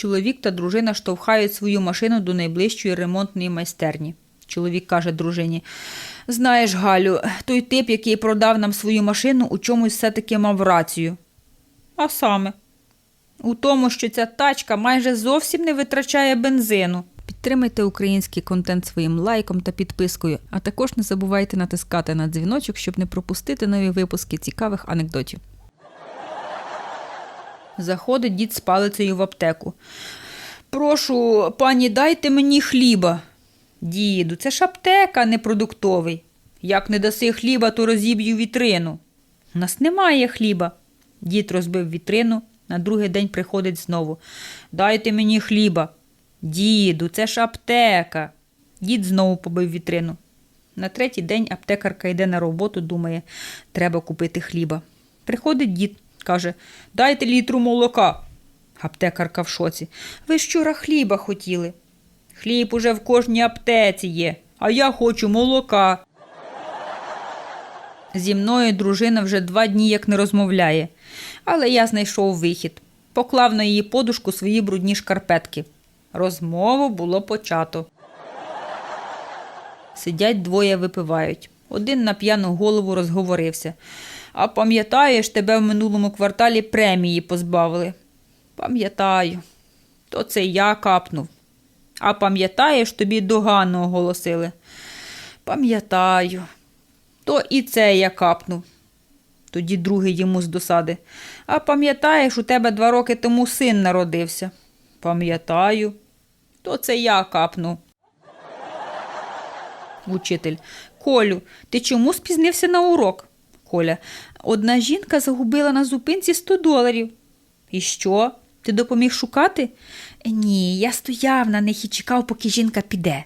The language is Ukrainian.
Чоловік та дружина штовхають свою машину до найближчої ремонтної майстерні. Чоловік каже дружині: Знаєш, Галю, той тип, який продав нам свою машину, у чомусь все-таки мав рацію. А саме, у тому, що ця тачка майже зовсім не витрачає бензину. Підтримайте український контент своїм лайком та підпискою, а також не забувайте натискати на дзвіночок, щоб не пропустити нові випуски цікавих анекдотів. Заходить дід з палицею в аптеку. Прошу, пані, дайте мені хліба. Діду, це ж аптека, не продуктовий. Як не даси хліба, то розіб'ю вітрину. У нас немає хліба. Дід розбив вітрину, на другий день приходить знову. Дайте мені хліба. Діду, це ж аптека. Дід знову побив вітрину. На третій день аптекарка йде на роботу, думає, треба купити хліба. Приходить дід, каже, дайте літру молока. Аптекарка в шоці. Ви ж вчора хліба хотіли. Хліб уже в кожній аптеці є, а я хочу молока. Зі мною дружина вже два дні як не розмовляє, але я знайшов вихід. Поклав на її подушку свої брудні шкарпетки. Розмову було почато. Сидять двоє випивають. Один на п'яну голову розговорився. А пам'ятаєш, тебе в минулому кварталі премії позбавили? Пам'ятаю. То це я капнув. А пам'ятаєш, тобі догану оголосили? Пам'ятаю. То і це я капнув. Тоді другий йому з досади. А пам'ятаєш, у тебе два роки тому син народився? Пам'ятаю. То це я капнув. Учитель. Колю, ти чому спізнився на урок? Коля. Одна жінка загубила на зупинці 100 доларів. І що? Ти допоміг шукати? Ні, я стояв на них і чекав, поки жінка піде.